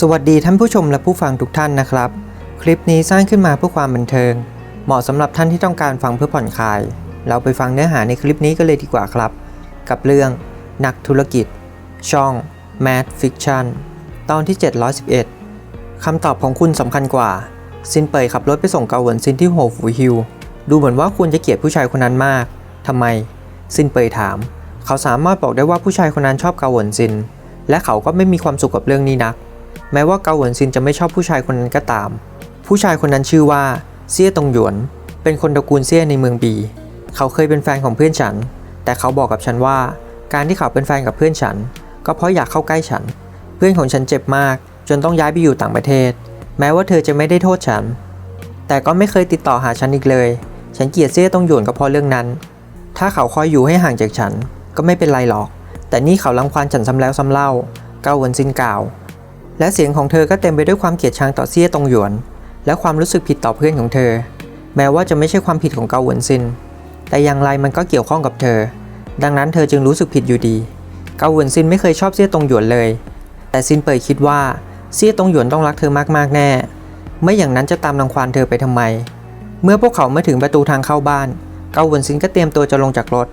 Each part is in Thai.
สวัสดีท่านผู้ชมและผู้ฟังทุกท่านนะครับ คลิปนี้สร้างขึ้นมาเพื่อความบันเทิง เหมาะสำหรับท่านที่ต้องการฟังเพื่อผ่อนคลาย เราไปฟังเนื้อหาในคลิปนี้กันเลยดีกว่าครับ กับเรื่อง นักธุรกิจ ช่อง Mad Fiction ตอนที่ 711คำตอบของคุณสำคัญกว่า ซินเปยขับรถไปส่งเกาหวนซินที่โฮฟูฮิลดูเหมือนว่าคุณจะเกลียดผู้ชายคนนั้นมากทำไม ซินเปยถาม เขาสามารถบอกได้ว่าผู้ชายคนนั้นชอบเกาหวนซิน และเขาก็ไม่มีความสุขกับเรื่องนี้นัก แม้ว่าเกาหวนซินจะไม่ชอบผู้ชายคนนั้นก็ตาม ผู้ชายคนนั้นชื่อว่าเซี่ยตงหยวน เป็นคนตระกูลเซี่ยในเมืองบี เขาเคยเป็นแฟนของเพื่อนฉัน แต่เขาบอกกับฉันว่า การที่เขาเป็นแฟนกับเพื่อนฉัน ก็เพราะอยากเข้าใกล้ฉัน เพื่อนของฉันเจ็บมาก จนต้องย้ายไปอยู่ต่างประเทศ แม้ว่าเธอจะไม่ได้โทษฉัน แต่ก็ไม่เคยติดต่อหาฉันอีกเลย ฉันเกลียดเซี่ยตงหยวนก็เพราะเรื่องนั้น ถ้าเขาคอยอยู่ให้ห่างจากฉันก็ไม่เป็นไรหรอก แต่นี่เขาลังควานฉันซ้ำแล้วซ้ำเล่า เกาหวนซินกล่าว และเสียงของเธอก็เต็มไปด้วยความเกลียดชังต่อเซี่ยตงหยวน และความรู้สึกผิดต่อเพื่อนของเธอ แม้ว่าจะไม่ใช่ความผิดของเกาหวนซิน แต่อย่างไรมันก็เกี่ยวข้องกับเธอ ดังนั้นเธอจึงรู้สึกผิดอยู่ดี เกาหวนซินไม่เคยชอบเซี่ยตงหยวนเลย แต่ซินเปยคิดว่าเซี่ยตงหยวนต้องรักเธอมากๆแน่ ไม่อย่างนั้นจะตามรังควานเธอไปทำไม เมื่อพวกเขามาถึงประตูทางเข้าบ้าน เกาหวนซินก็เตรียมตัวจะลงจากรถ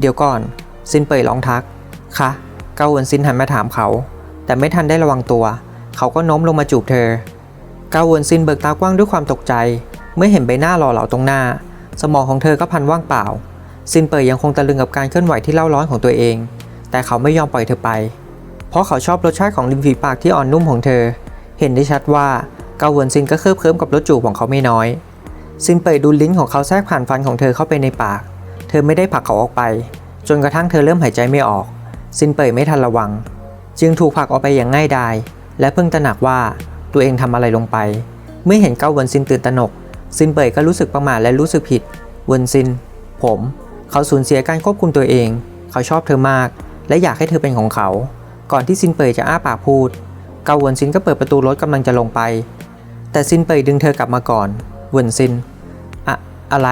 เดี๋ยวก่อน ซินเปยร้องทัก คะ เกาหวนซินหันมาถามเขา แต่ไม่ทันได้ระวังตัว เขาก็โน้มลงมาจูบเธอ กาวนซินเบิกตากว้างด้วยความตกใจ เมื่อเห็นใบหน้าหล่อเหลาตรงหน้า สมองของเธอก็พันว่างเปล่า ซินเปยยังคงตะลึงกับการเคลื่อนไหวที่เล่าร้อนของตัวเอง แต่เขาไม่ยอมปล่อยเธอไป เพราะเขาชอบรสชาติของริมฝีปากที่อ่อนนุ่มของเธอ เห็นได้ชัดว่าเกาวนซินก็เคลิบเคลิ้มกับรสจูบของเขาไม่น้อย ซินเปยดูลิ้นของเขาแทรกผ่านฟันของเธอเข้าไปในปาก เธอไม่ได้ผลักเขาออกไป จนกระทั่งเธอเริ่มหายใจไม่ออก ซินเปยไม่ทันระวัง จึงถูกผลักออกไปอย่างง่ายดาย และเพิ่งตระหนักว่าตัวเองทำอะไรลงไป เมื่อเห็นเกาหวนซินตื่นตระหนก ซินเปยก็รู้สึกประมาทและรู้สึกผิด เวนซิน ผม เขาสูญเสียการควบคุมตัวเอง เขาชอบเธอมาก และอยากให้เธอเป็นของเขา ก่อนที่ซินเปยจะอ้าปากพูด เกาหวนซินก็เปิดประตูรถกำลังจะลงไป แต่ซินเปยดึงเธอกลับมาก่อน เวนซิน อะอะไร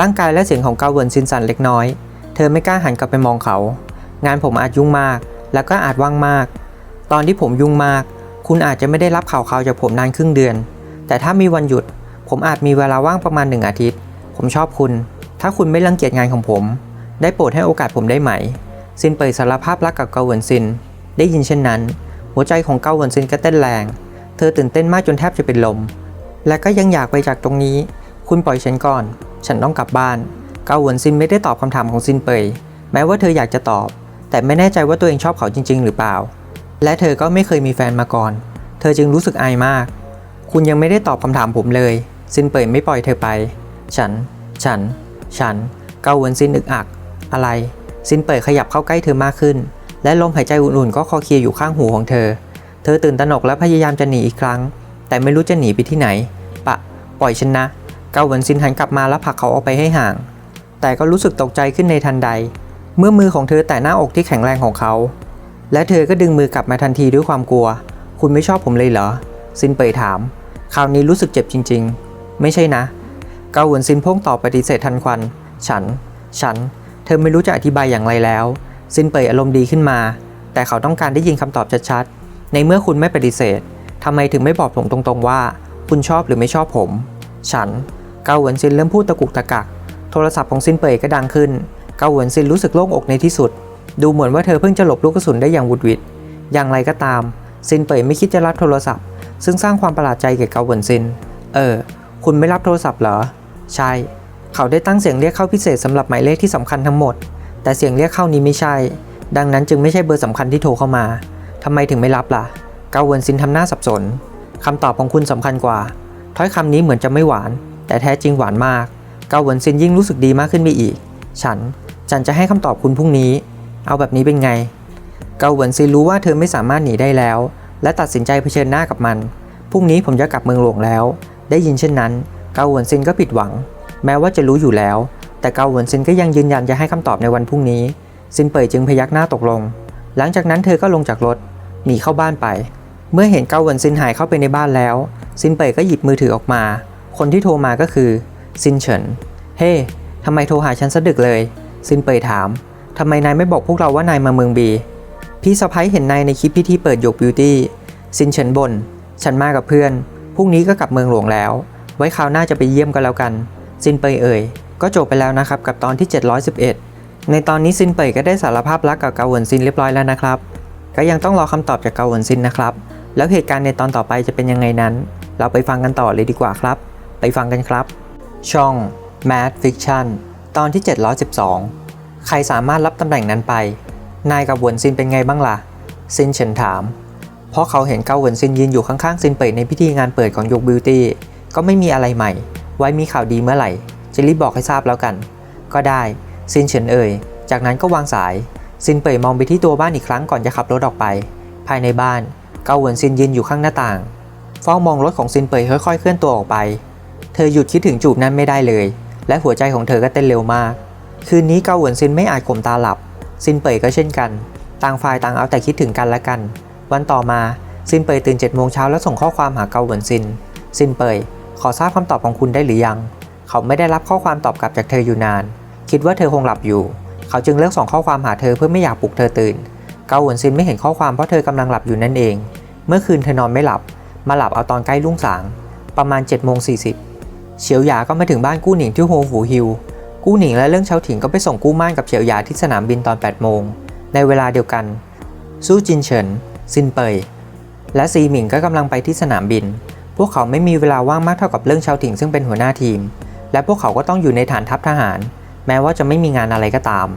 ร่างกายและเสียงของเกาเวินซินสั่นเล็กน้อย เธอไม่กล้าหันกลับไปมองเขา งานผมอาจยุ่งมาก แล้วก็อาจว่างมาก ตอนที่ผมยุ่งมาก คุณอาจจะไม่ได้รับข่าวข่าวจากผมนานครึ่งเดือน แต่ถ้ามีวันหยุด ผมอาจมีเวลาว่างประมาณหนึ่งอาทิตย์ ผมชอบคุณ ถ้าคุณไม่รังเกียจงานของผม ได้โปรดให้โอกาสผมได้ไหม ซินเปิดสารภาพรักกับเกาเวินซิน ได้ยินเช่นนั้น หัวใจของเกาเวินซินก็เต้นแรง เธอตื่นเต้นมากจนแทบจะเป็นลม และก็ยังอยากไปจากตรงนี้ คุณปล่อยฉันก่อน ฉันต้องกลับบ้าน เกาหวนซินไม่ได้ตอบคำถามของซินเปยแม้ว่าเธออยากจะตอบ แต่ไม่แน่ใจว่าตัวเองชอบเขาจริง ๆ หรือเปล่า และเธอก็ไม่เคยมีแฟนมาก่อน เธอจึงรู้สึกอายมาก คุณยังไม่ได้ตอบคำถามผมเลย ซินเปยไม่ปล่อยเธอไป ฉัน ฉัน ฉัน เกาหวนซินอึกอัก อะไร ซินเปยขยับเข้าใกล้เธอมากขึ้น และลมหายใจอุ่นๆก็คอเคลียร์อยู่ข้างหูของเธอ เธอตื่นตระหนกและพยายามจะหนีอีกครั้ง แต่ไม่รู้จะหนีไปที่ไหน ปะ ปล่อยฉันนะ เกาหวนซินหันกลับมาแล้วผลักเขาออกไปให้ห่าง แต่ก็รู้สึกตกใจขึ้นในทันใด เมื่อมือของเธอแตะหน้าอกที่แข็งแรงของเขา และเธอก็ดึงมือกลับมาทันทีด้วยความกลัว คุณไม่ชอบผมเลยเหรอ ซินเปยถาม คราวนี้รู้สึกเจ็บจริง ๆ ไม่ใช่นะ เกาหวนซินพ่งตอบปฏิเสธทันควัน ฉัน ฉัน เธอไม่รู้จะอธิบายอย่างไรแล้ว ซินเปยอารมณ์ดีขึ้นมา แต่เขาต้องการได้ยินคำตอบชัดๆ ในเมื่อคุณไม่ปฏิเสธทำไมถึงไม่บอกผมตรงๆว่า คุณชอบหรือไม่ชอบผม ฉัน เกาหวนซินเริ่มพูดตะกุกตะกัก โทรศัพท์ของซินเปยก็ดังขึ้น เกาหวนซินรู้สึกโล่งอกในที่สุด ดูเหมือนว่าเธอเพิ่งจะหลบลูกกระสุนได้อย่างวุดวิดอย่างไรก็ตาม ซินเปยไม่คิดจะรับโทรศัพท์ ซึ่งสร้างความประหลาดใจแก่เกาหวนซิน เออ คุณไม่รับโทรศัพท์เหรอ ใช่ เขาได้ตั้งเสียงเรียกเข้าพิเศษสำหรับหมายเลขที่สำคัญทั้งหมด แต่เสียงเรียกเข้านี้ไม่ใช่ ดังนั้นจึงไม่ใช่เบอร์สำคัญที่โทรเข้ามาทำไมถึงไม่รับล่ะ เกาหวนซินทำหน้าสับสนคำตอบของคุณสำคัญกว่า ถ้อยคำนี้เหมือนจะไม่หวาน แต่แท้จริงหวานมาก เกาหวนซินยิ่งรู้สึกดีมากขึ้นไปอีก ฉัน ฉันจะให้คำตอบคุณพรุ่งนี้ เอาแบบนี้เป็นไง เกาหวนซินรู้ว่าเธอไม่สามารถหนีได้แล้ว และตัดสินใจเผชิญหน้ากับมัน พรุ่งนี้ผมจะกลับเมืองหลวงแล้ว ได้ยินเช่นนั้น เกาหวนซินก็ผิดหวัง แม้ว่าจะรู้อยู่แล้ว แต่เกาหวนซินก็ยังยืนยันจะให้คำตอบในวันพรุ่งนี้ ซินเปยจึงพยักหน้าตกลง หลังจากนั้นเธอก็ลงจากรถ หนีเข้าบ้านไป เมื่อเห็นเกาหวนซินหายเข้าไปในบ้านแล้ว ซินเปยก็หยิบมือถือออกมา คนที่โทรมาก็คือซินเฉิน เฮ้ทำไมโทรหาฉันสะดึกเลย ซินเปยถามทำไมนายไม่บอกพวกเราว่านายมาเมืองบี พี่สะพ้ยเห็นนายในคลิปพิธีเปิดหยกบิวตี้ซินเฉินบนฉันมากับเพื่อนพรุ่งนี้ก็กลับเมืองหลวงแล้ว ไว้คราวหน้าจะไปเยี่ยมกันแล้วกัน ซินเปยเอ่ย ก็จบไปแล้วนะครับกับตอนที่ 711 ในตอนนี้ซินเปยก็ได้สารภาพรักกับเกาหวนซินเรียบร้อยแล้วนะครับ ก็ยังต้องรอคำตอบจากเกาหวนซินนะครับ แล้วเหตุการณ์ในตอนต่อไปจะเป็นยังไงนั้น เราไปฟังกันต่อเลยดีกว่าครับ ไปฟังกันครับ ช่อง Mad Fiction ตอนที่ 712 ใครสามารถรับตำแหน่งนั้นไป นายกับหวนซินเป็นไงบ้างล่ะ ซินเฉินถาม เพราะเขาเห็นเกาหวนซินยืนอยู่ข้างๆซินเปิดในพิธีงานเปิดของยกบิวตี้ ก็ไม่มีอะไรใหม่ ไว้มีข่าวดีเมื่อไหร่ จะรีบบอกให้ทราบแล้วกัน ก็ได้ ซินเฉินเอ่ย จากนั้นก็วางสาย ซินเปิดมองไปที่ตัวบ้านอีกครั้งก่อนจะขับรถออกไป ภายในบ้าน เกาหวนซินยืนอยู่ข้างหน้าต่างเฝ้ามองรถของซินเปิดค่อยๆเคลื่อนตัวออกไป เธอหยุดคิดถึงจูบนั้นไม่ได้เลย และหัวใจของเธอก็เต้นเร็วมาก คืนนี้เกาหวนซินไม่อาจข่มตาหลับ ซินเปยก็เช่นกัน ต่างฝ่ายต่างเอาแต่คิดถึงกันและกัน วันต่อมาซินเปยตื่น7จ็ดโมงเช้าแล้วส่งข้อความหาเกาหวนซิน ซินเปยขอทราบคำตอบของคุณได้หรือยัง เขาไม่ได้รับข้อความตอบกลับจากเธออยู่นาน คิดว่าเธอคงหลับอยู่ เขาจึงเลือกส่งข้อความหาเธอเพื่อไม่อยากปลุกเธอตื่น เกาหวนซินไม่เห็นข้อความเพราะเธอกำลังหลับอยู่นั่นเอง เมื่อคืนเธอนอนไม่หลับ มาหลับเอาตอนใกล้รุ่งสาง ประมาณ7จ็ดโมงสี เฉียวหยาก็มาถึงบ้านกู้หนิงที่โฮฝูฮิวกู้หนิงและเรื่องเชาถิงก็ไปส่งกู้ม่านกับเฉียวหยาที่สนามบินตอน 8 โมง ในเวลาเดียวกันสู้จินเฉินซินเปย และซีหมิงก็กำลังไปที่สนามบิน พวกเขาไม่มีเวลาว่างมากเท่ากับเรื่องเชาถิงซึ่งเป็นหัวหน้าทีม และพวกเขาก็ต้องอยู่ในฐานทัพทหาร แม้ว่าจะไม่มีงานอะไรก็ตาม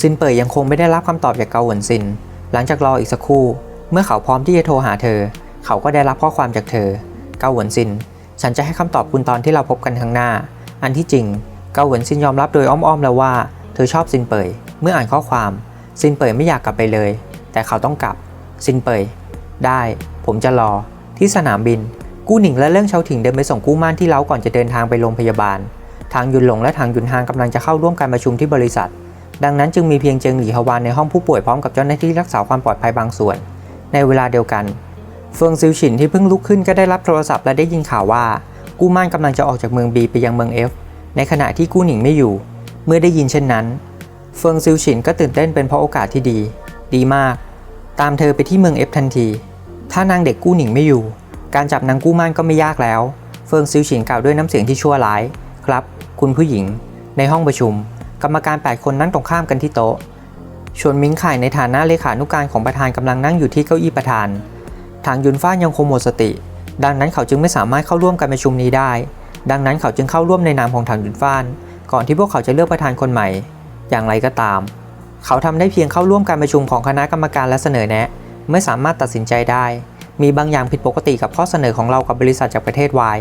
ซินเปยยังคงไม่ได้รับคำตอบจากเกาหวนซิน หลังจากรออีกสักครู่ เมื่อเขาพร้อมที่จะโทรหาเธอ เขาก็ได้รับข้อความจากเธอ เกาหวนซิน ฉันจะให้คำตอบคุณตอนที่เราพบกันข้างหน้า อันที่จริง เกาเหวินซินยอมรับโดยอ้อมๆแล้วว่า เธอชอบซินเปย เมื่ออ่านข้อความ ซินเปยไม่อยากกลับไปเลย แต่เขาต้องกลับ ซินเปย ได้ ผมจะรอ ที่สนามบิน กู้หนิงและเรื่องเชาถิงเดินไปส่งกู้ม่านที่เล้าก่อนจะเดินทางไปโรงพยาบาล ทางยุนหลงและทางยุนฮางกำลังจะเข้าร่วมการประชุมที่บริษัท ดังนั้นจึงมีเพียงเจิงหลี่ฮวานในห้องผู้ป่วยพร้อมกับเจ้าหน้าที่รักษาความปลอดภัยบางส่วน ในเวลาเดียวกัน เฟิงซิวฉินที่เพิ่งลุกขึ้นก็ได้รับโทรศัพท์และได้ยินข่าวว่า กู้ม่านกำลังจะออกจากเมืองบีไปยังเมือง F ในขณะที่กู้หนิงไม่อยู่ เมื่อได้ยินเช่นนั้น เฟิงซิวฉินก็ตื่นเต้นเป็นเพราะโอกาสที่ดี ดีมาก ตามเธอไปที่เมือง F ทันที ถ้านางเด็กกู้หนิงไม่อยู่ การจับนางกู้ม่านก็ไม่ยากแล้ว เฟิงซิวฉินกล่าวด้วยน้ำเสียงที่ชั่วร้าย ครับ คุณผู้หญิง ในห้องประชุม กรรมการ 8 คนนั่งตรงข้ามกันที่โต๊ะชวนมิงไข่ในฐานะเลขานุการของประธานกำลังนั่งอยู่ที่เก้าอี้ประธาน ทางยุนฟ้ายังคงหมดสติ ดังนั้นเขาจึงไม่สามารถเข้าร่วมการประชุมนี้ได้ ดังนั้นเขาจึงเข้าร่วมในนามของทางยุนฟ้านก่อนที่พวกเขาจะเลือกประธานคนใหม่ อย่างไรก็ตาม เขาทำได้เพียงเข้าร่วมการประชุมของคณะกรรมการและเสนอแนะ ไม่สามารถตัดสินใจได้ มีบางอย่างผิดปกติกับข้อเสนอของเรากับบริษัทจากประเทศวาย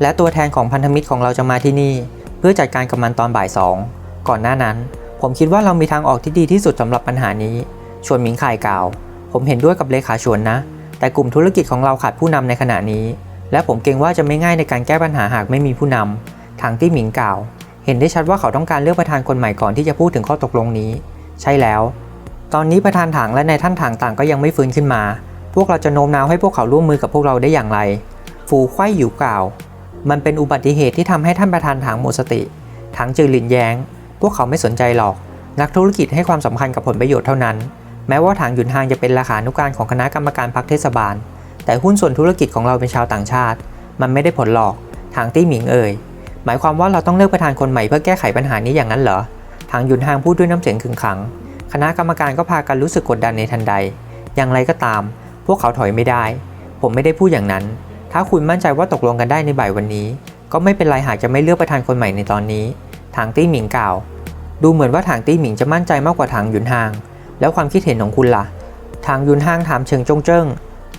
และตัวแทนของพันธมิตรของเราจะมาที่นี่ เพื่อจัดการกับมันตอนบ่ายสองก่อนหน้านั้น ผมคิดว่าเรามีทางออกที่ดีที่สุดสำหรับปัญหานี้ชวนหมิงข่ายกล่าว ผมเห็นด้วยกับเลขาชวนนะ แต่กลุ่มธุรกิจของเราขาดผู้นำในขณะนี้ และผมเกรงว่าจะไม่ง่ายในการแก้ปัญหาหากไม่มีผู้นำทางที่หมิงกล่าว เห็นได้ชัดว่าเขาต้องการเลือกประธานคนใหม่ก่อนที่จะพูดถึงข้อตกลงนี้ ใช่แล้ว ตอนนี้ประธานถังและนายท่านถังต่างก็ยังไม่ฟื้นขึ้นมา พวกเราจะโน้มน้าวให้พวกเขาร่วมมือกับพวกเราได้อย่างไร ฟูไข่หยูกล่าว มันเป็นอุบัติเหตุที่ทำให้ท่านประธานถังหมดสติ ถังจือหลินแย้ง พวกเขาไม่สนใจหรอก นักธุรกิจให้ความสำคัญกับผลประโยชน์เท่านั้น แม้ว่าถังหยุนฮางจะเป็นเลขานุการของคณะกรรมการพรรคเทศบาล แต่หุ้นส่วนธุรกิจของเราเป็นชาวต่างชาติ มันไม่ได้ผลหรอกทางตี้หมิงเอ่ยหมายความว่าเราต้องเลือกประธานคนใหม่เพื่อแก้ไขปัญหานี้อย่างนั้นเหรอทางหยุนฮางพูดด้วยน้ำเสียงขึงขัง คณะกรรมการก็พากันรู้สึกกดดันในทันใด อย่างไรก็ตาม พวกเขาถอยไม่ได้ ผมไม่ได้พูดอย่างนั้น ถ้าคุณมั่นใจว่าตกลงกันได้ในบ่ายวันนี้ ก็ไม่เป็นไรหากจะไม่เลือกประธานคนใหม่ในตอนนี้ ทางตี้หมิงกล่าว ดูเหมือนว่าทางตี้หมิงจะมั่นใจมากกว่าทางหยุนฮาง แล้วความคิดเห็นของคุณล่ะ ทางยุนฮางถามเชิงจงเจิ้ง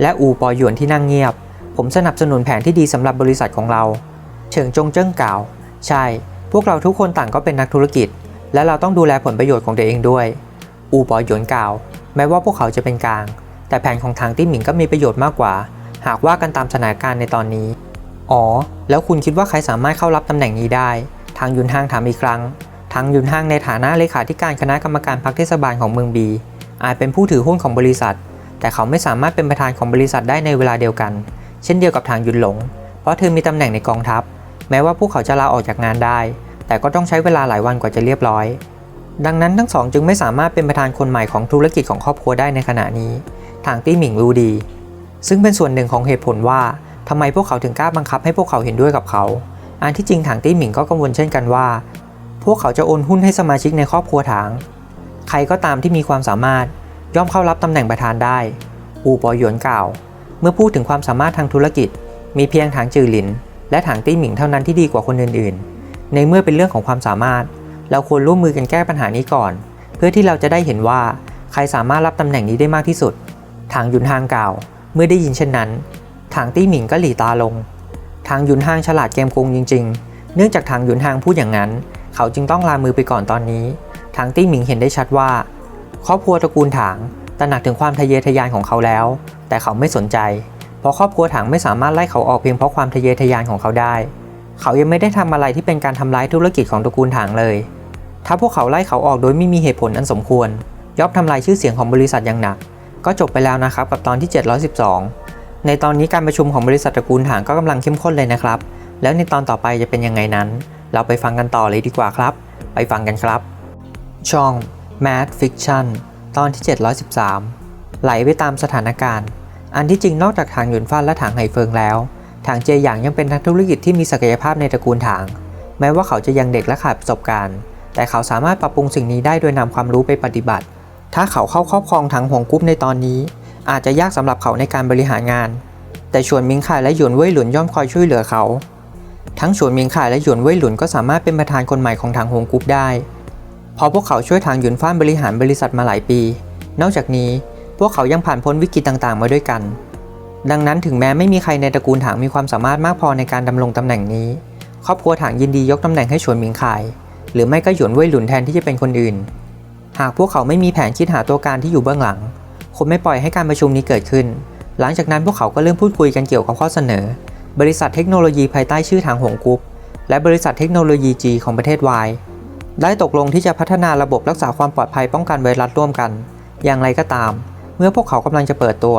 และอูปอหยวนที่นั่งเงียบ ผมสนับสนุนแผนที่ดีสำหรับบริษัทของเราเฉิงจงเจิ้งกล่าว ใช่ พวกเราทุกคนต่างก็เป็นนักธุรกิจ และเราต้องดูแลผลประโยชน์ของตัวเองด้วย อูปอหยวนกล่าว แม้ว่าพวกเขาจะเป็นกลาง แต่แผนของทางตี้หมิงก็มีประโยชน์มากกว่า หากว่ากันตามสถานการณ์ในตอนนี้ อ๋อ แล้วคุณคิดว่าใครสามารถเข้ารับตำแหน่งนี้ได้ ทางยุนฮางถามอีกครั้ง ทางยุนฮางในฐานะเลขาธิการคณะกรรมการพรรคเทศบาลของเมืองบี อาจเป็นผู้ถือหุ้นของบริษัท แต่เขาไม่สามารถเป็นประธานของบริษัทได้ในเวลาเดียวกัน เช่นเดียวกับทางยุนหลง เพราะเธอมีตำแหน่งในกองทัพ แม้ว่าพวกเขาจะลาออกจากงานได้ แต่ก็ต้องใช้เวลาหลายวันกว่าจะเรียบร้อย ดังนั้นทั้งสองจึงไม่สามารถเป็นประธานคนใหม่ของธุรกิจของครอบครัวได้ในขณะนี้ ทางตี้หมิงรู้ดี ซึ่งเป็นส่วนหนึ่งของเหตุผลว่าทำไมพวกเขาถึงกล้าบังคับให้พวกเขาเห็นด้วยกับเขา อันที่จริงถางตี้หมิงก็กังวลเช่นกันว่า พวกเขาจะโอนหุ้นให้สมาชิกในครอบครัวถาง ใครก็ตามที่มีความสามารถย่อมเข้ารับตำแหน่งประธานได้ อูปอหยวนกล่าว เมื่อพูดถึงความสามารถทางธุรกิจ มีเพียงถางจือหลิน และถางตี้หมิงเท่านั้นที่ดีกว่าคนอื่นๆ ในเมื่อเป็นเรื่องของความสามารถ เราควรร่วมมือกันแก้ปัญหานี้ก่อน เพื่อที่เราจะได้เห็นว่าใครสามารถรับตำแหน่งนี้ได้มากที่สุดทางหยุนฮางกล่าว เมื่อได้ยินเช่นนั้นทางตี้หมิงก็หลีตาลงทางหยุนฮางฉลาดเกมโกงจริง ๆ เนื่องจากทางหยุนฮางพูดอย่างนั้น เขาจึงต้องลามือไปก่อนตอนนี้ ทางตี้หมิงเห็นได้ชัดว่า ครอบครัวตระกูลถางตระหนักถึงความทะเยอทะยานของเขาแล้ว แต่เขาไม่สนใจ เพราะครอบครัวถางไม่สามารถไล่เขาออกเพียงเพราะความทะเยอทะยานของเขาได้ เขายังไม่ได้ทำอะไรที่เป็นการทำร้ายธุรกิจของตระกูลถางเลย ถ้าพวกเขาไล่เขาออกโดยไม่มีเหตุผลอันสมควรย่อมทำลายชื่อเสียงของบริษัทอย่างหนัก ก็จบไปแล้วนะครับกับตอนที่ 712 ในตอนนี้การประชุมของบริษัทตระกูลถางก็กำลังเข้มข้นเลยนะครับ แล้วในตอนต่อไปจะเป็นยังไงนั้น เราไปฟังกันต่อเลยดีกว่าครับ ไปฟังกันครับ ช่อง Mad Fiction ตอนที่ 713 ไหลไปตามสถานการณ์ อันที่จริงนอกจากทางหยุนฟ้านและถางไหเฟิงแล้วทางเจยหยางยังเป็นนักธุรกิจที่มีศักยภาพในตระกูลถางแม้ว่าเขาจะยังเด็กและขาดประสบการณ์ แต่เขาสามารถปรับปรุงสิ่งนี้ได้โดยนำความรู้ไปปฏิบัติ ถ้าเขาเข้าครอบครองทางหงกุ๊บในตอนนี้ อาจจะยากสำหรับเขาในการบริหารงาน แต่ชวนมิงข่ายและหยวนเว่ยหลุนย่อมคอยช่วยเหลือเขา ทั้งชวนมิงข่ายและหยวนเว่ยหลุนก็สามารถเป็นประธานคนใหม่ของทางหงกุ๊บได้ เพราะพวกเขาช่วยทางหยุนฟ้านบริหารบริษัทมาหลายปี นอกจากนี้พวกเขายังผ่านพ้นวิกฤตต่างๆ มาด้วยกัน ดังนั้นถึงแม้ไม่มีใครในตระกูลถางมีความสามารถมากพอในการดำรงตำแหน่งนี้ ครอบครัวถางยินดียกตำแหน่งให้ชวนหมิงข่าย หรือไม่ก็หยวนเว่ยหลุนแทนที่จะเป็นคนอื่น หากพวกเขาไม่มีแผนคิดหาตัวการที่อยู่เบื้องหลังคงไม่ปล่อยให้การประชุมนี้เกิดขึ้น หลังจากนั้นพวกเขาก็เริ่มพูดคุยกันเกี่ยวกับข้อเสนอ บริษัทเทคโนโลยีภายใต้ชื่อทางหงกุ๊บและบริษัทเทคโนโลยีจีของประเทศวายได้ตกลงที่จะพัฒนาระบบรักษาความปลอดภัยป้องกันไวรัสร่วมกัน อย่างไรก็ตาม เมื่อพวกเขากำลังจะเปิดตัว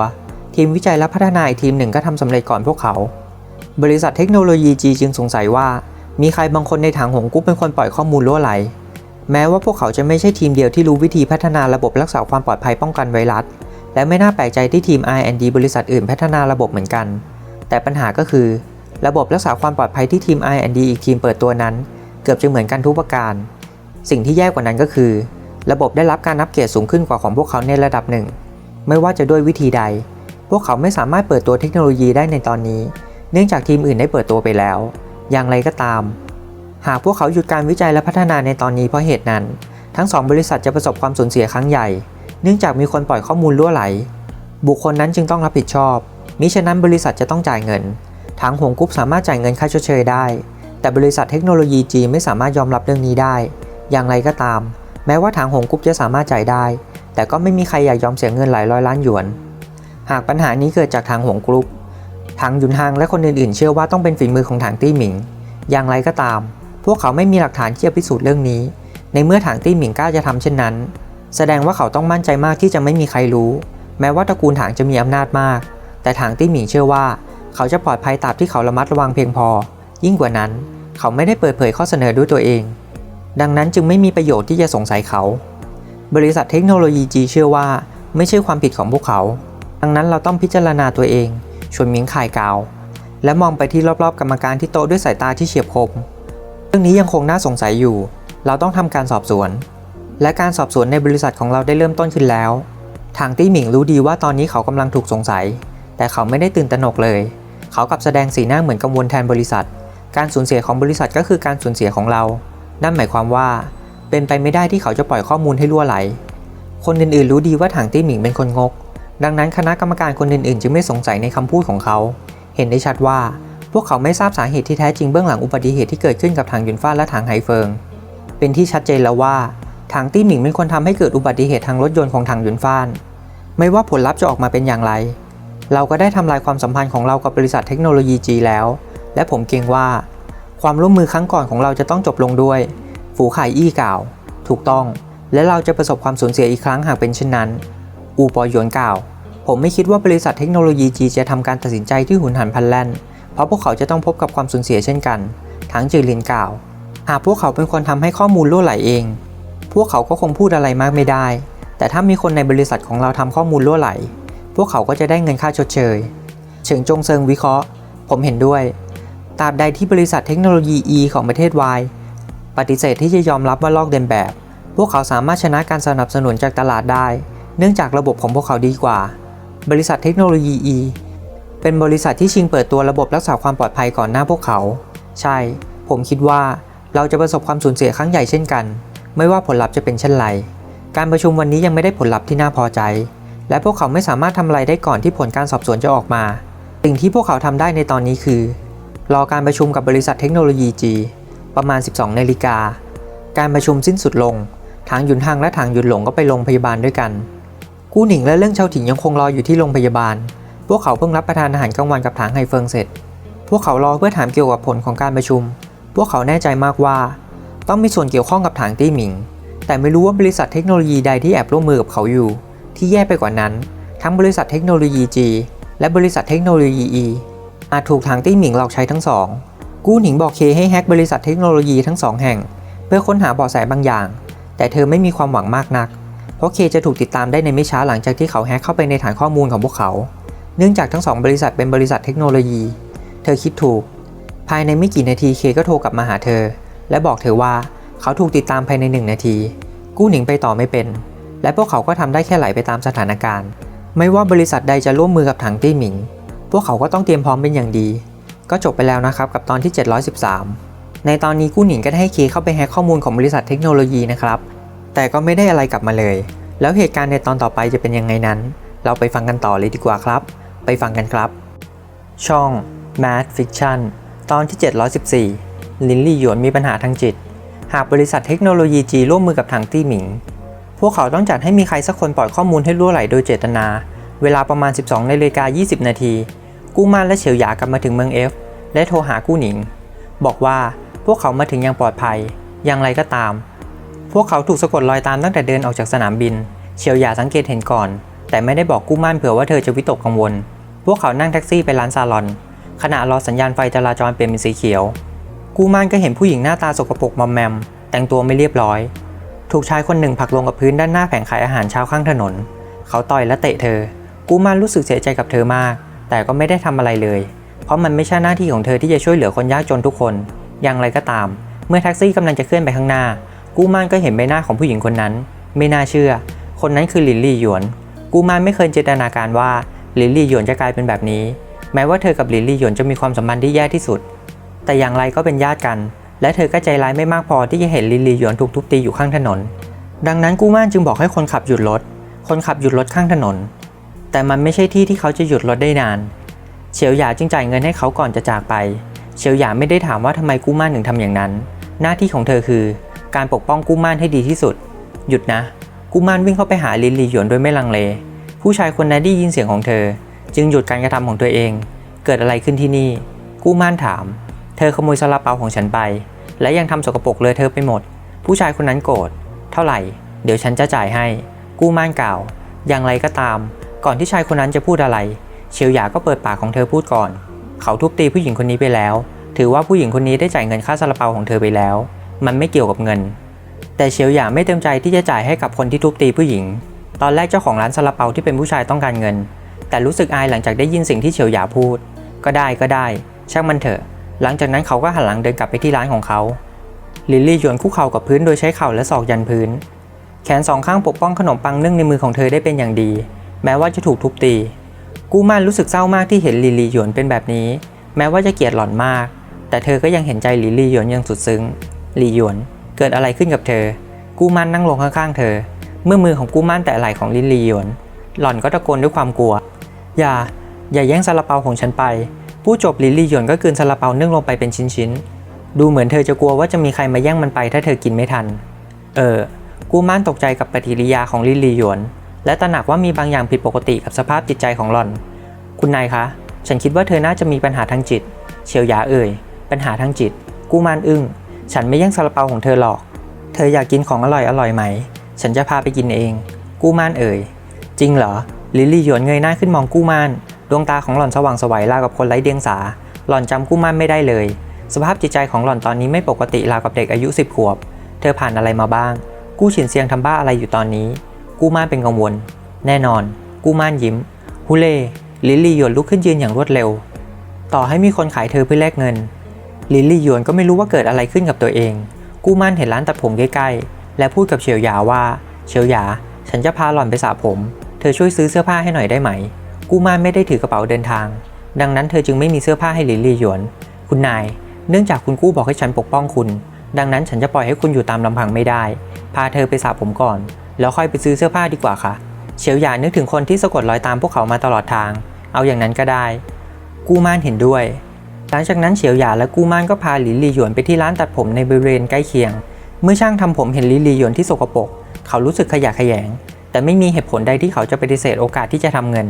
ทีมวิจัยและพัฒนาอีกทีมหนึ่งก็ทำสำเร็จก่อนพวกเขา บริษัทเทคโนโลยีจีจึงสงสัยว่า มีใครบางคนในถังหงกุ๊บเป็นคนปล่อยข้อมูลล่วไหล แม้ว่าพวกเขาจะไม่ใช่ทีมเดียวที่รู้วิธีพัฒนาระบบรักษาความปลอดภัยป้องกันไวรัส และไม่น่าแปลกใจที่ทีม R&D บริษัทอื่นพัฒนาระบบเหมือนกัน แต่ปัญหาก็คือ ระบบรักษาความปลอดภัยที่ทีม R&D อีกทีมเปิดตัวนั้น เกือบจะเหมือนกันทุกประการ สิ่งที่แย่กว่านั้นก็คือ ระบบได้รับการนับเกรดสูงขึ้นกว่าของพวกเขาในระดับหนึ่ง ไม่ว่าจะด้วยวิธีใด พวกเขาไม่สามารถเปิดตัวเทคโนโลยีได้ในตอนนี้ เนื่องจากทีมอื่นได้เปิดตัวไปแล้ว อย่างไรก็ตาม หากพวกเขาหยุดการวิจัยและพัฒนาในตอนนี้เพราะเหตุนั้น ทั้งสองบริษัทจะประสบความสูญเสียครั้งใหญ่ เนื่องจากมีคนปล่อยข้อมูลล่วไหล บุคคลนั้นจึงต้องรับผิดชอบ มิฉะนั้นบริษัทจะต้องจ่ายเงิน ทางหงกุ๊บสามารถจ่ายเงินค่าชดเชยได้ แต่บริษัทเทคโนโลยีจีไม่สามารถยอมรับเรื่องนี้ได้ อย่างไรก็ตาม แม้ว่าทางหงกุ๊บจะสามารถจ่ายได้ แต่ก็ไม่มีใครอยากยอมเสียเงินหลายร้อยล้านหยวน หากปัญหานี้เกิดจากทางหงกรุ๊ปทางยุนฮางและคนอื่นๆ เชื่อว่าต้องเป็นฝีมือของทางตี้หมิง อย่างไรก็ตาม พวกเขาไม่มีหลักฐานที่จะพิสูจน์เรื่องนี้ ในเมื่อทางตี้หมิงกล้าจะทำเช่นนั้น แสดงว่าเขาต้องมั่นใจมากที่จะไม่มีใครรู้ แม้ว่าตระกูลถางจะมีอำนาจมาก แต่ทางตี้หมิงเชื่อว่า เขาจะปลอดภัยตราบที่เขาระมัดระวังเพียงพอ ยิ่งกว่านั้น เขาไม่ได้เปิดเผยข้อเสนอด้วยตัวเอง ดังนั้นจึงไม่มีประโยชน์ที่จะสงสัยเขา บริษัทเทคโนโลยีจีเชื่อว่า ไม่ใช่ความผิดของพวกเขา ดังนั้นเราต้องพิจารณาตัวเอง ชวนมิงข่ายกาว และมองไปที่รอบๆ กรรมการที่โต๊ะด้วยสายตาที่เฉียบคม เรื่องนี้ยังคงน่าสงสัยอยู่ เราต้องทำการสอบสวน และการสอบสวนในบริษัทของเราได้เริ่มต้นขึ้นแล้ว ทางตี้หมิงรู้ดีว่าตอนนี้เขากำลังถูกสงสัย แต่เขาไม่ได้ตื่นตระหนกเลย เขากลับแสดงสีหน้าเหมือนกังวลแทนบริษัท การสูญเสียของบริษัทก็คือการสูญเสียของเรา นั่นหมายความว่า เป็นไปไม่ได้ที่เขาจะปล่อยข้อมูลให้ล่วไหล คนอื่นๆรู้ดีว่าทางตี้หมิงเป็นคนงก ดังนั้นคณะกรรมการคนอื่นๆ จึงไม่สงสัยในคำพูดของเขา เห็นได้ชัดว่า พวกเขาไม่ทราบสาเหตุที่แท้จริงเบื้องหลังอุบัติเหตุที่เกิดขึ้นกับทางยุนฟ้าและทางไหเฟิง เป็นที่ชัดเจนแล้วว่าทางตี้หมิงเป็นคนทำให้เกิดอุบัติเหตุทางรถยนต์ของทางยุนฟ้าน ไม่ว่าผลลัพธ์จะออกมาเป็นอย่างไร เราก็ได้ทำลายความสัมพันธ์ของเรากับบริษัทเทคโนโลยีจีแล้ว และผมเกรงว่า ความร่วมมือครั้งก่อนของเราจะต้องจบลงด้วย ฝูข่ายอี้กล่าว ถูกต้อง และเราจะประสบความสูญเสียอีกครั้งหากเป็นเช่นนั้น อูปอยวนกล่าว ผมไม่คิดว่าบริษัทเทคโนโลยีจีจะทำการตัดสินใจที่หุนหันพันแล่น เพราะพวกเขาจะต้องพบกับความสูญเสียเช่นกัน ทั้งจือลินกล่าว หากพวกเขาเป็นคนทำให้ข้อมูลล่วไหลเอง พวกเขาก็คงพูดอะไรมากไม่ได้ แต่ถ้ามีคนในบริษัทของเราทำข้อมูลล่วไหล พวกเขาก็จะได้เงินค่าชดเชย เฉิงจงเซิงวิเคราะห์ ผมเห็นด้วย ตราบใดที่บริษัทเทคโนโลยี E ของประเทศ Y ปฏิเสธที่จะยอมรับว่าลอกเลียนแบบ พวกเขาสามารถชนะการสนับสนุนจากตลาดได้ เนื่องจากระบบของพวกเขาดีกว่า บริษัทเทคโนโลยี E เป็นบริษัทที่ชิงเปิดตัวระบบรักษาความปลอดภัยก่อนหน้าพวกเขา ใช่ ผมคิดว่าเราจะประสบความสูญเสียครั้งใหญ่เช่นกัน ไม่ว่าผลลัพธ์จะเป็นเช่นไร การประชุมวันนี้ยังไม่ได้ผลลัพธ์ที่น่าพอใจ และพวกเขาไม่สามารถทำอะไรได้ก่อนที่ผลการสอบสวนจะออกมา สิ่งที่พวกเขาทำได้ในตอนนี้คือ รอการประชุมกับบริษัทเทคโนโลยี G ประมาณ 12นาฬิกา การประชุมสิ้นสุดลง ทางหยุนทางและทางหยุนหลงก็ไปโรงพยาบาลด้วยกัน กู้หนิงและเรื่องเชาถิงยังคงรออยู่ที่โรงพยาบาล พวกเขาเพิ่งรับประทานอาหารกลางวันกับถางไฮเฟิงเสร็จ พวกเขารอเพื่อถามเกี่ยวกับผลของการประชุม พวกเขาแน่ใจมากว่า ต้องมีส่วนเกี่ยวข้องกับถางตี้หมิง แต่ไม่รู้ว่าบริษัทเทคโนโลยีใดที่แอบร่วมมือกับเขาอยู่ ที่แย่ไปกว่านั้น ทั้งบริษัทเทคโนโลยี G และบริษัทเทคโนโลยี E อาจถูกถางตี้หมิงหลอกใช้ทั้งสองกู้หนิงบอกเคให้แฮ็กบริษัทเทคโนโลยีทั้งสองแห่ง เพื่อค้นหาเบาะแสบางอย่าง แต่เธอไม่มีความหวังมากนัก เพราะเคจะถูกติดตามได้ในไม่ช้าหลังจากที่เขาแฮ็กเข้าไปในฐานข้อมูลของพวกเขา เนื่องจากทั้งสองบริษัทเป็นบริษัทเทคโนโลยี เธอคิดถูก ภายในไม่กี่นาทีเคก็โทรกลับมาหาเธอ และบอกเธอว่าเขาถูกติดตามภายในหนึ่งนาที กู้หนิงไปต่อไม่เป็น และพวกเขาก็ทำได้แค่ไหลไปตามสถานการณ์ ไม่ว่าบริษัทใดจะร่วมมือกับถังตี้หมิง พวกเขาก็ต้องเตรียมพร้อมเป็นอย่างดี ก็จบไปแล้วนะครับกับตอนที่ 713 ในตอนนี้กู้หนิงก็ได้ให้เคเข้าไปแฮกข้อมูลของบริษัทเทคโนโลยีนะครับ แต่ก็ไม่ได้อะไรกลับมาเลย แล้วเหตุการณ์ในตอนต่อไปจะเป็นยังไงนั้น เราไปฟังกันต่อเลยดีกว่าครับ ไปฟังกันครับ ช่อง Mad Fiction ตอนที่ 714 ลินลี่หยวนมีปัญหาทางจิต หากบริษัทเทคโนโลยีจีร่วมมือกับทางตี้หมิง พวกเขาต้องจัดให้มีใครสักคนปล่อยข้อมูลให้รั่วไหลโดยเจตนา เวลาประมาณ 12นาฬิกา20 นาที กู้มานและเฉียวหยากลับมาถึงเมืองเอฟ และโทรหากู้หนิง บอกว่าพวกเขามาถึงอย่างปลอดภัย อย่างไรก็ตาม พวกเขาถูกสะกดรอยตามตั้งแต่เดินออกจากสนามบิน เฉียวหยาสังเกตเห็นก่อน แต่ไม่ได้บอกกู้ม่านเผื่อว่าเธอจะวิตกกังวล พวกเขานั่งแท็กซี่ไปร้านซาลอน ขณะรอสัญญาณไฟจราจรเปลี่ยนเป็นสีเขียว กู้ม่านก็เห็นผู้หญิงหน้าตาสกปรกมอมแมม แต่งตัวไม่เรียบร้อย ถูกชายคนหนึ่งผลักลงกับพื้นด้านหน้าแผงขายอาหารเช้าข้างถนน เขาต่อยและเตะเธอ กูมานรู้สึกเสียใจกับเธอมาก แต่ก็ไม่ได้ทำอะไรเลย เพราะมันไม่ใช่หน้าที่ของเธอที่จะช่วยเหลือคนยากจนทุกคน อย่างไรก็ตาม เมื่อแท็กซี่กำลังจะเคลื่อนไปข้างหน้า กูมานก็เห็นใบหน้าของผู้หญิงคนนั้น ไม่น่าเชื่อ คนนั้นคือลินลี่หยวน กูมานไม่เคยจินตนาการว่าลินลี่หยวนจะกลายเป็นแบบนี้ แม้ว่าเธอกับลินลี่หยวนจะมีความสัมพันธ์ที่แย่ที่สุด แต่อย่างไรก็เป็นญาติกัน และเธอก็ใจร้ายไม่มากพอที่จะเห็นลินลีหยวนถูกทุบตีอยู่ข้างถนน ดังนั้นกู้ม่านจึงบอกให้คนขับหยุดรถ คนขับหยุดรถข้างถนน แต่มันไม่ใช่ที่ที่เขาจะหยุดรถได้นาน เฉียวหยาจึงจ่ายเงินให้เขาก่อนจะจากไป เฉียวหยาไม่ได้ถามว่าทำไมกู้ม่านถึงทำอย่างนั้น หน้าที่ของเธอคือ การปกป้องกู้ม่านให้ดีที่สุด หยุดนะ กู้ม่านวิ่งเข้าไปหาลินลีหยวนโดยไม่ลังเล ผู้ชายคนนั้นได้ยินเสียงของเธอ จึงหยุดการกระทำของตัวเอง เกิดอะไรขึ้นที่นี่ กู้ม่านถาม เธอขโมยซาลาเปาของฉันไป และยังทำสกปรกเลอเทอไปหมด ผู้ชายคนนั้นโกรธ เท่าไหร่ เดี๋ยวฉันจะจ่ายให้ กู้ม่านกล่าว อย่างไรก็ตาม ก่อนที่ชายคนนั้นจะพูดอะไรเฉียวหยาก็เปิดปากของเธอพูดก่อน เขาทุบตีผู้หญิงคนนี้ไปแล้ว ถือว่าผู้หญิงคนนี้ได้จ่ายเงินค่าซาลาเปาของเธอไปแล้ว มันไม่เกี่ยวกับเงิน แต่เฉียวหยาไม่เต็มใจที่จะจ่ายให้กับคนที่ทุบตีผู้หญิง ตอนแรกเจ้าของร้านซาลาเปาที่เป็นผู้ชายต้องการเงิน แต่รู้สึกอายหลังจากได้ยินสิ่งที่เฉียวหยาพูด ก็ได้ก็ได้ ช่างมันเถอะ หลังจากนั้นเขาก็หันหลังเดินกลับไปที่ร้านของเขา ลิลลี่หยนคุกเข่ากับพื้นโดยใช้เข่าและศอกยันพื้น แขนสองข้างปกป้องขนมปังนึ่งในมือของเธอได้เป็นอย่างดี แม้ว่าจะถูกทุบตี กู้มานรู้สึกเศร้ามากที่เห็นลิลลี่หยวนเป็นแบบนี้ แม้ว่าจะเกลียดหล่อนมาก แต่เธอก็ยังเห็นใจลิลลี่หยวนอย่างสุดซึ้งลี่หยวนเกิดอะไรขึ้นกับเธอ กู้มานนั่งลงข้างๆเธอ เมื่อมือของกู้มานแตะไหล่ของลิลลี่หยวน หล่อนก็ตะโกนด้วยความกลัว อย่า อย่าแย่งซาลาเปาของฉันไป ผู้จบลิลลี่หยวนก็กลืนซาลาเปานึ่งลงไปเป็นชิ้นๆ ดูเหมือนเธอจะกลัวว่าจะมีใครมาแย่งมันไปถ้าเธอกินไม่ทัน เออ กู้ม่านตกใจกับปฏิกิริยาของลิลลี่หยวน และตระหนักว่ามีบางอย่างผิดปกติกับสภาพจิตใจของหล่อน คุณนายคะ ฉันคิดว่าเธอน่าจะมีปัญหาทางจิตเฉียวยาเอ่ย ปัญหาทางจิต กู้ม่านอึ้ง ฉันไม่แย่งซาลาเปาของเธอหรอก เธออยากกินของอร่อยอร่อยไหม ฉันจะพาไปกินเอง กู้ม่านเอ่ย จริงเหรอ ลิลลี่หยวนเงยหน้าขึ้นมองกู้ม่าน ดวงตาของหล่อนสว่างสวัยราวกับคนไร้เดียงสา หล่อนจำกู้ม่านไม่ได้เลย สภาพจิตใจของหล่อนตอนนี้ไม่ปกติราวกับเด็กอายุ10ขวบ เธอผ่านอะไรมาบ้าง กู้ฉินเซียงทำบ้าอะไรอยู่ตอนนี้ กู้ม่านเป็นกังวล แน่นอน กู้ม่านยิ้มฮูเล่ลิลลี่หยวนลุกขึ้นยืนอย่างรวดเร็ว ต่อให้มีคนขายเธอเพื่อแลกเงิน ลิลลี่หยวนก็ไม่รู้ว่าเกิดอะไรขึ้นกับตัวเอง กู้มั่นเห็นร้านตัดผมใกล้ๆ และพูดกับเฉียวหยาว่า เฉียวหยา ฉันจะพาหล่อนไปสระผม เธอช่วยซื้อเสื้อผ้าให้หน่อยได้ไหม กู้มั่นไม่ได้ถือกระเป๋าเดินทาง ดังนั้นเธอจึงไม่มีเสื้อผ้าให้หลิลลี่หยวน คุณนาย เนื่องจากคุณกู้บอกให้ฉันปกป้องคุณ ดังนั้นฉันจะปล่อยให้คุณอยู่ตามลำพังไม่ได้ พาเธอไปสระผมก่อน แล้วค่อยไปซื้อเสื้อผ้าดีกว่าค่ะ เฉียวหยานึกถึงคนที่สะกดรอยตามพวกเขามาตลอดทาง เอาอย่างนั้นก็ได้ กู้ม่านเห็นด้วย หลังจากนั้นเฉียวหยาและกู้ม่านก็พาหลินลี่หยวนไปที่ร้านตัดผมในบริเวณใกล้เคียง เมื่อช่างทำผมเห็นหลินลี่หยวนที่สกปรกเขารู้สึกขยะแขยง แต่ไม่มีเหตุผลใดที่เขาจะปฏิเสธโอกาสที่จะทำเงิน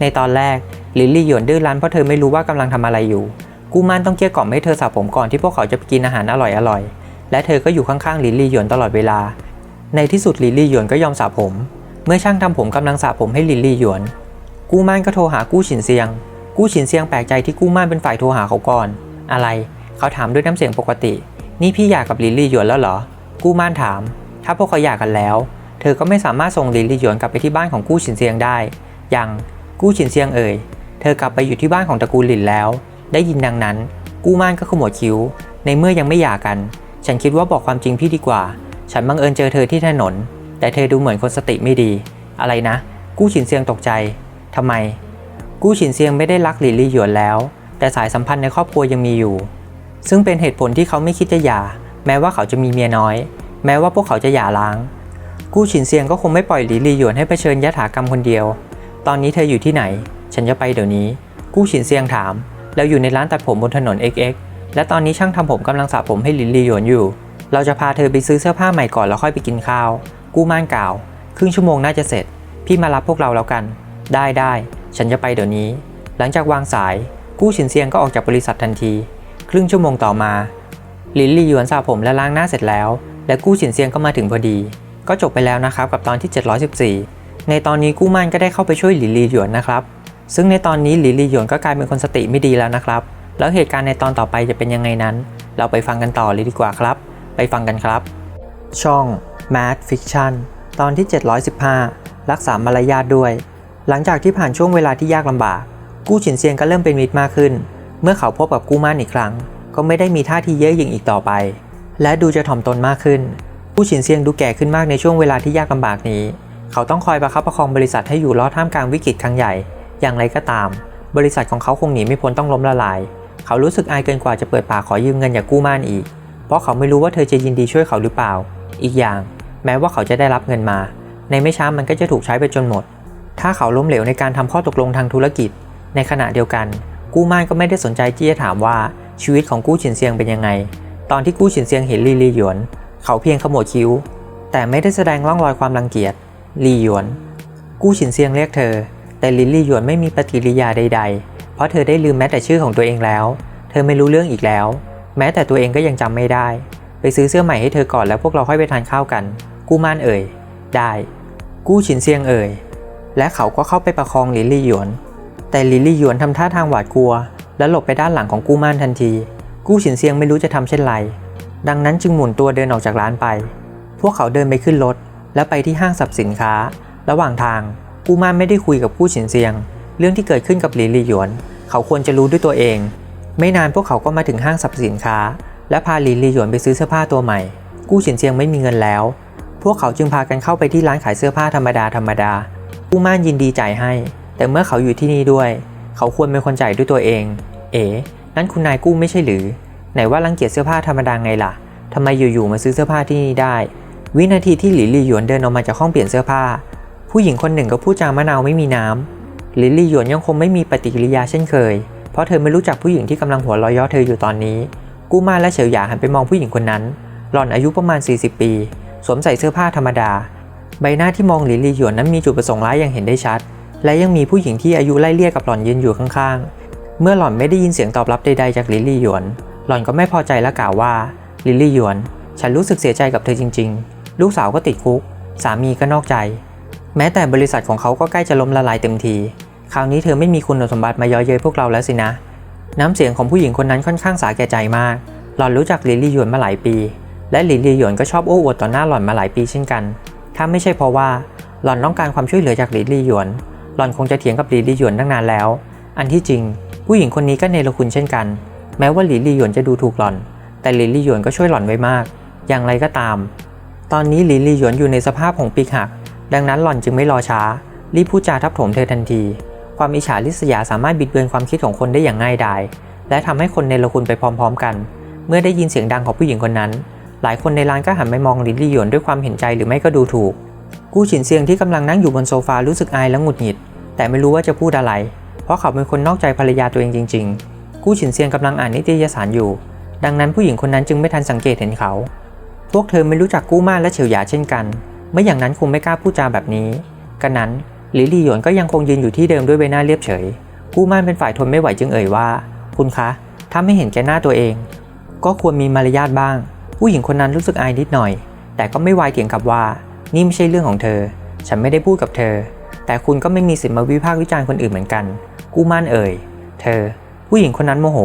ในตอนแรกลินหลี่หยวนดื้อรั้นเพราะเธอไม่รู้ว่ากำลังทำอะไรอยู่ กู้ม่านต้องเกลี้ยกล่อมให้เธอสระผมก่อนที่พวกเขาจะไปกินอาหารอร่อยๆ และเธอก็อยู่ข้างๆลินหลี่หยวนตลอดเวลา ในที่สุดลินหลี่หยวนก็ยอมสระผม เมื่อช่างทำผมกำลังสระผมให้ลินหลี่หยวน กู้ม่านก็โทรหากู้ฉินเซียง กู้ฉินเซียงแปลกใจที่กู้ม่านเป็นฝ่ายโทรหาเขาก่อน อะไร เขาถามด้วยน้ำเสียงปกติ นี่พี่อยากกับลิลลี่หยวนแล้วเหรอ กู้ม่านถาม ถ้าพวกเขาอยากกันแล้ว เธอก็ไม่สามารถส่งลิลลี่หยวนกลับไปที่บ้านของกู้ฉินเซียงได้ ยัง กู้ฉินเซียงเอ่ย เธอกลับไปอยู่ที่บ้านของตระกูลหลินแล้ว ได้ยินดังนั้น กู้ม่านก็ขมวดคิ้ว ในเมื่อยังไม่หย่ากัน ฉันคิดว่าบอกความจริงพี่ดีกว่า ฉันบังเอิญเจอเธอที่ถนน แต่เธอดูเหมือนคนสติไม่ดี อะไรนะ กู้ฉินเซียงตกใจทำไม กู้ฉินเซียงไม่ได้รักหลินลี่หยวนแล้ว แต่สายสัมพันธ์ในครอบครัวยังมีอยู่ ซึ่งเป็นเหตุผลที่เขาไม่คิดจะหย่า แม้ว่าเขาจะมีเมียน้อย แม้ว่าพวกเขาจะหย่าร้าง กู้ฉินเซียงก็คงไม่ปล่อยหลินลี่หยวนให้เผชิญยถากรรมคนเดียว ตอนนี้เธออยู่ที่ไหน ฉันจะไปเดี๋ยวนี้ กู้ฉินเซียงถาม แล้วอยู่ในร้านตัดผมบนถนน XX และตอนนี้ช่างทำผมกำลังสระผมให้หลินลีหยวนอยู่ เราจะพาเธอไปซื้อเสื้อผ้าใหม่ก่อนแล้วค่อยไปกินข้าว กู้ม่านกล่าว ครึ่งชั่วโมงน่าจะเสร็จ พี่มารับพวกเราแล้วกัน ได้ได้ ฉันจะไปเดี๋ยวนี้ หลังจากวางสาย กู้ฉินเซียงก็ออกจากบริษัททันที ครึ่งชั่วโมงต่อมา ลินลีหยวนสระผมและล้างหน้าเสร็จแล้ว และกู้ฉินเซียงก็มาถึงพอดี ก็จบไปแล้วนะครับกับตอนที่ 714 ในตอนนี้กู้ม่านก็ได้เข้าไปช่วยหลินลี่หยวนนะครับ ซึ่งในตอนนี้หลินลี่หยวนก็กลายเป็นคนสติไม่ดีแล้วนะครับ แล้วเหตุการณ์ในตอนต่อไปจะเป็นยังไงนั้น เราไปฟังกันต่อเลยดีกว่าครับ ไปฟังกันครับ ช่อง Mad Fiction ตอนที่ 715 รักษามารยาทด้วย หลังจากที่ผ่านช่วงเวลาที่ยากลำบาก กู้ฉินเซียงก็เริ่มเป็นมิตรมากขึ้น เมื่อเขาพบกับกู้ม่านอีกครั้ง ก็ไม่ได้มีท่าทีเย่อหยิ่งอีกต่อไป และดูจะถ่อมตนมากขึ้น กู้ฉินเซียงดูแก่ขึ้นมากในช่วงเวลาที่ยากลำบากนี้ เขาต้องคอยประคับประคองบริษัทให้อยู่รอดท่ามกลางวิกฤตครั้งใหญ่ อย่างไรก็ตาม บริษัทของเขาคงหนีไม่พ้นต้องล้มละลาย เขารู้สึกอายเกินกว่าจะเปิดปากขอยืมเงินจากกู้ม่านอีก เพราะเขาไม่รู้ว่าเธอจะยินดีช่วยเขาหรือเปล่า อีกอย่าง แม้ว่าเขาจะได้รับเงินมา ในไม่ช้ามันก็จะถูกใช้ไปจนหมด ถ้าเขาล้มเหลวในการทำข้อตกลงทางธุรกิจ ในขณะเดียวกัน กู้ม่านก็ไม่ได้สนใจที่จะถามว่าชีวิตของกู้ฉินเซียงเป็นยังไง ตอนที่กู้ฉินเซียงเห็นลีลีหยวน เขาเพียงขมวดคิ้ว แต่ไม่ได้แสดงร่องรอยความรังเกียจ ลีหยวน กู้ฉินเซียงเรียกเธอ แต่ลินลี่หยวนไม่มีปฏิกิริยาใด ๆ เพราะเธอได้ลืมแม้แต่ชื่อของตัวเองแล้ว เธอไม่รู้เรื่องอีกแล้ว แม้แต่ตัวเองก็ยังจำไม่ได้ ไปซื้อเสื้อใหม่ให้เธอก่อนแล้วพวกเราค่อยไปทานข้าวกัน กู้ม่านเอ่ย ได้ กู้ฉินเซียงเอ่ย และเขาก็เข้าไปประคองลิลลี่หยวน แต่ลิลลี่หยวนทำท่าทางหวาดกลัว และหลบไปด้านหลังของกู้ม่านทันที กู้ฉินเซียงไม่รู้จะทำเช่นไร ดังนั้นจึงหมุนตัวเดินออกจากร้านไป พวกเขาเดินไปขึ้นรถ และไปที่ห้างสรรพสินค้า ระหว่างทางกู้ม่านไม่ได้คุยกับกู้ฉินเซียง เรื่องที่เกิดขึ้นกับหลิลลี่หยวน เขาควรจะรู้ด้วยตัวเอง ไม่นานพวกเขาก็มาถึงห้างสรรพสินค้า และพาหลิลลี่หยวนไปซื้อเสื้อผ้าตัวใหม่ กู้ฉินเซียงไม่มีเงินแล้ว พวกเขาจึงพากันเข้าไปที่ร้านขายเสื้อผ้าธรรมดาธรรมดากู้ม่านยินดีจ่ายให้ แต่เมื่อเขาอยู่ที่นี่ด้วย เขาควรเป็นคนจ่ายด้วยตัวเอง เอ๋นั่นคุณนายกู้ไม่ใช่หรือ ไหนว่ารังเกียจเสื้อผ้าธรรมดาไงล่ะทำไมอยู่ๆมาซื้อเสื้อผ้าที่นี่ได้ วินาทีที่หลิลี่หยวนเดินออกมาจากห้องเปลี่ยนเสื้อผ้า ผู้หญิงคนหนึ่งก็พูดจามะนาวไม่มีน้ำหลิลี่หยวนยังคงไม่มีปฏิกิริยาเช่นเคย เพราะเธอไม่รู้จักผู้หญิงที่กำลังหัวเร้อยย่อเธออยู่ตอนนี้ กู้มาและเฉียวหยาหันไปมองผู้หญิงคนนั้น หล่อนอายุประมาณ 40 ปี สวมใส่เสื้อผ้าธรรมดา ใบหน้าที่มองหลิลี่หยวนนั้นมีจุดประสงค์ร้ายอย่างเห็นได้ชัด และยังมีผู้หญิงที่อายุไล่เลี่ยกับหล่อนยืนอยู่ข้างๆ เมื่อหล่อนไม่ได้ยินเสียงตอบรับใดๆจากลิลลี่หยวน หล่อนก็ไม่พอใจและกล่าวว่าลิลี่หยวน ฉันรู้สึกเสียใจกับเธอจริง ๆ ลูกสาวก็ติดคุก สามีก็นอกใจ แม้แต่บริษัทของเขาก็ใกล้จะล้มละลายเต็มที คราวนี้เธอไม่มีคุณสมบัติมาย้อเย้ยพวกเราแล้วสินะ น้ำเสียงของผู้หญิงคนนั้นค่อนข้างสาแก่ใจมาก หล่อนรู้จักลิลี่หยวนมาหลายปี และลิลี่หยวนก็ชอบโอ้อวดต่อหน้าหล่อนมาหลายปีเช่นกัน ถ้าไม่ใช่เพราะว่าหล่อนต้องการความช่วยเหลือจากลิลลี่หยวน หล่อนคงจะเถียงกับหลีลี่หยวนตั้งนานแล้ว อันที่จริง ผู้หญิงคนนี้ก็เนรคุณเช่นกัน แม้ว่าหลีลี่หยวนจะดูถูกหล่อน แต่หลีลี่หยวนก็ช่วยหล่อนไว้มาก อย่างไรก็ตาม ตอนนี้หลีลี่หยวนอยู่ในสภาพของปีกหัก ดังนั้นหล่อนจึงไม่รอช้า รีบพูดจาทับถมเธอทันที ความอิจฉาริษยาสามารถบิดเบือนความคิดของคนได้อย่างง่ายดาย และทำให้คนเนรคุณไปพร้อมๆกัน เมื่อได้ยินเสียงดังของผู้หญิงคนนั้น หลายคนในร้านก็หันไปมองหลินลีหยวนด้วยความเห็นใจหรือไม่ก็ดูถูก กู้ฉินเซียงที่กำลังนั่งอยู่บนโซฟารู้สึกอายและหงุดหงิด แต่ไม่รู้ว่าจะพูดอะไร เพราะเขาเป็นคนนอกใจภรรยาตัวเองจริง ๆ กู้ฉินเซียงกำลังอ่านนิตยสารอยู่ ดังนั้นผู้หญิงคนนั้นจึงไม่ทันสังเกตเห็นเขา พวกเธอไม่รู้จักกู้ม่านและเฉียวหยาเช่นกัน ไม่อย่างนั้นคงไม่กล้าพูดจาแบบนี้กันนั้นหลิลี่หยวนก็ยังคงยืนอยู่ที่เดิมด้วยใบหน้าเรียบเฉย กู้ม่านเป็นฝ่ายทนไม่ไหวจึงเอ่ยว่า คุณคะ ถ้าไม่เห็นแก่หน้าตัวเอง ก็ควรมีมารยาทบ้าง ผู้หญิงคนนั้นรู้สึกอายนิดหน่อย แต่ก็ไม่วายเถียงกลับว่า นี่ไม่ใช่เรื่องของเธอ ฉันไม่ได้พูดกับเธอ แต่คุณก็ไม่มีสิทธิ์มาวิพากษ์วิจารณ์คนอื่นเหมือนกัน กู้ม่านเอ่ย เธอ ผู้หญิงคนนั้นโมโห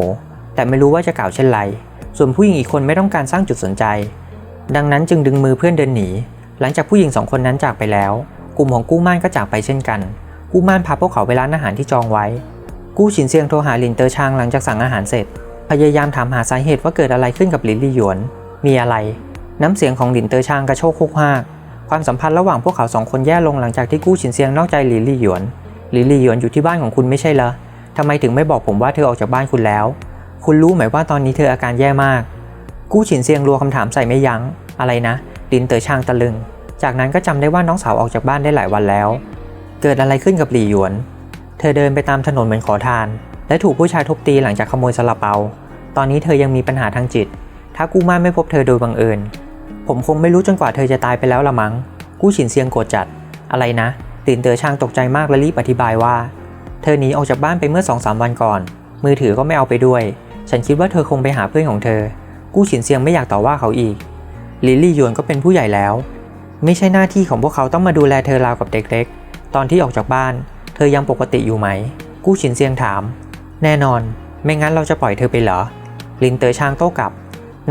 แต่ไม่รู้ว่าจะกล่าวเช่นไร ส่วนผู้หญิงอีกคนไม่ต้องการสร้างจุดสนใจ ดังนั้นจึงดึงมือเพื่อนเดินหนี หลังจากผู้หญิงสองคนนั้นจากไปแล้ว กลุ่มของกู้ม่านก็จากไปเช่นกัน กู้ม่านพาพวกเขาไปร้านอาหารที่จองไว้ กู้ฉินเซียงโทรหาหลินเตอร์ชางหลังจากสั่งอาหารเสร็จ พยายามถามหาสาเหตุว่าเกิดอะไรขึ้นกับหลินลี่หยวน มีอะไร น้ำเสียงของหลินเตอร์ชางกระโชกคุกฮากความสัมพันธ์ระหว่างพวกเขาสองคนแย่ลงหลังจากที่กู้ฉินเซียงนอกใจหลินลี่หยวน หลินลี่หยวนอยู่ที่บ้านของคุณไม่ใช่เหรอทำไมถึงไม่บอกผมว่าเธอออกจากบ้านคุณแล้ว คุณรู้ไหมว่าตอนนี้เธออาการแย่มาก กู้ฉินเซียงรัวคำถามใส่ไม่ยัง้ง อะไรนะ ลินเตอร์ชางตะลึง จากนั้นก็จำได้ว่าน้องสาวออกจากบ้านได้หลายวันแล้ว เกิดอะไรขึ้นกับหลี่หยวน เธอเดินไปตามถนนเหมือนขอทาน และถูกผู้ชายทุบตีหลังจากขโมยซาลาเปา ตอนนี้เธอยังมีปัญหาทางจิต ถ้ากู้ม่าไม่พบเธอโดยบังเอิญ ผมคงไม่รู้จนกว่าเธอจะตายไปแล้วละมั้ง กู้ฉินเซียงโกรธจัด อะไรนะลินเตอร์ชางตกใจมากและรีบอธิบายว่า เธอหนีออกจากบ้านไปเมื่อสองสามวันก่อน มือถือก็ไม่เอาไปด้วย ฉันคิดว่าเธอคงไปหาเพื่อนของเธอ กู้ฉินเซียงไม่อยากต่อว่าเขาอีก ลิลลี่ยวนก็เป็นผู้ใหญ่แล้ว ไม่ใช่หน้าที่ของพวกเขาต้องมาดูแลเธอราวกับเด็กเล็กตอนที่ออกจากบ้าน เธอยังปกติอยู่ไหม กู้ฉินเซียงถาม แน่นอน ไม่งั้นเราจะปล่อยเธอไปเหรอ ลินเตอร์ชางโต้กลับ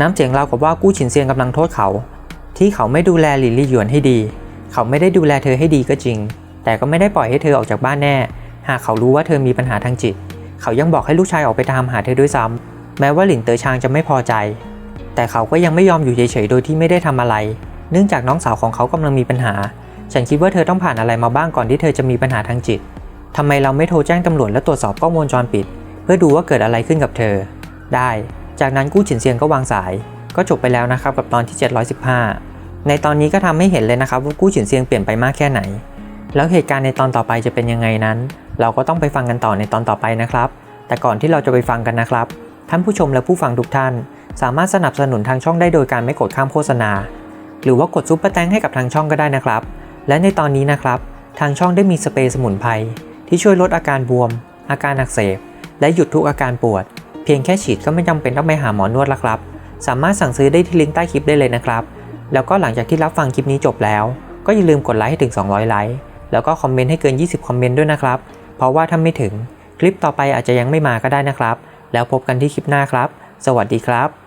น้ำเสียงราวกับว่ากู้ฉินเซียงกำลังโทษเขา ที่เขาไม่ดูแลลิลลี่ยวนให้ดี เขาไม่ได้ดูแลเธอให้ดีก็จริง แต่ก็ไม่ได้ปล่อยให้เธอออกจากบ้านแน่ หากเขารู้ว่าเธอมีปัญหาทางจิต เขายังบอกให้ลูกชายออกไปตามหาเธอด้วยซ้ำแม้ว่าหลินเตอชางจะไม่พอใจ แต่เขาก็ยังไม่ยอมอยู่เฉยๆ โดยที่ไม่ได้ทำอะไร เนื่องจากน้องสาวของเขากำลังมีปัญหา ฉันคิดว่าเธอต้องผ่านอะไรมาบ้างก่อนที่เธอจะมีปัญหาทางจิตทำไมเราไม่โทรแจ้งตำรวจและตรวจสอบกล้องวงจรปิด เพื่อดูว่าเกิดอะไรขึ้นกับเธอ ได้ จากนั้นกู้ฉินเซียงก็วางสาย ก็จบไปแล้วนะครับกับตอนที่ 715 ในตอนนี้ก็ทำให้เห็นเลยนะครับว่ากู้ฉินเซียงเปลี่ยนไปมากแค่ไหน แล้วเหตุการณ์ในตอนต่อไปจะเป็นยังไงนั้น เราก็ต้องไปฟังกันต่อในตอนต่อไปนะครับ แต่ก่อนที่เราจะไปฟังกันนะครับ ท่านผู้ชมและผู้ฟังทุกท่าน สามารถสนับสนุนทางช่องได้โดยการไม่กดข้ามโฆษณา หรือว่ากดซุปเปอร์แตงให้กับทางช่องก็ได้นะครับ และในตอนนี้นะครับ ทางช่องได้มีสเปรย์สมุนไพรที่ช่วยลดอาการบวม อาการอักเสบ และหยุดทุกอาการปวด เพียงแค่ฉีดก็ไม่จำเป็นต้องไปหาหมอนวดแล้วครับ สามารถสั่งซื้อได้ที่ลิงก์ใต้คลิปได้เลยนะครับ แล้วก็หลังจากที่รับฟังคลิปนี้จบแล้ว ก็อย่าลืมกดไลค์ให้ถึง 200 ไลค์แล้วก็คอมเมนต์ให้เกิน 20 คอมเมนต์ด้วยนะครับ เพราะว่าถ้าไม่ถึงคลิปต่อไปอาจจะยังไม่มาก็ได้นะครับ แล้วพบกันที่คลิปหน้าครับ สวัสดีครับ